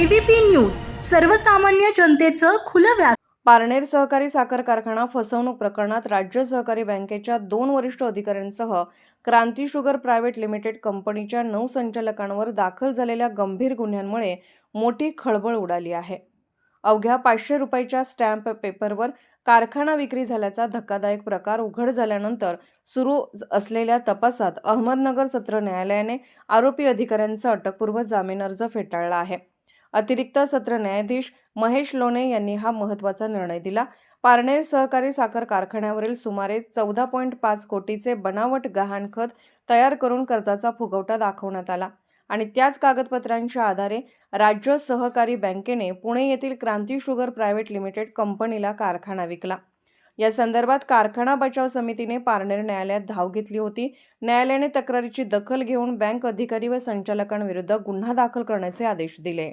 ABP news सर्वसामान्य जनतेचं खुलं व्यास पारनेर सहकारी साखर कारखाना फसवणूक प्रकरणात राज्य सहकारी बँकेच्या दोन वरिष्ठ अधिकाऱ्यांसह क्रांती शुगर प्रायव्हेट लिमिटेड कंपनीच्या नऊ संचालकांवर दाखल झालेल्या गंभीर गुन्ह्यांमुळे मोठी खळबळ उडाली आहे. अवघ्या पाचशे रुपयाच्या स्टॅम्प पेपरवर कारखाना विक्री झाल्याचा धक्कादायक प्रकार उघड झाल्यानंतर सुरू असलेल्या तपासात अहमदनगर सत्र न्यायालयाने आरोपी अधिकाऱ्यांचा अटकपूर्व जामीन अर्ज फेटाळला आहे. अतिरिक्त सत्र न्यायाधीश महेश लोणे यांनी हा महत्त्वाचा निर्णय दिला. पारनेर सहकारी साखर कारखान्यावरील सुमारे चौदा पॉईंट पाच कोटीचे बनावट गहाणखत तयार करून कर्जाचा फुगवटा दाखवण्यात आला आणि त्याच कागदपत्रांच्या आधारे राज्य सहकारी बँकेने पुणे येथील क्रांती शुगर प्रायव्हेट लिमिटेड कंपनीला कारखाना विकला. या संदर्भात कारखाना बचाव समितीने पारनेर न्यायालयात धाव घेतली होती. न्यायालयाने तक्रारीची दखल घेऊन बँक अधिकारी व संचालकांविरुद्ध गुन्हा दाखल करण्याचे आदेश दिले.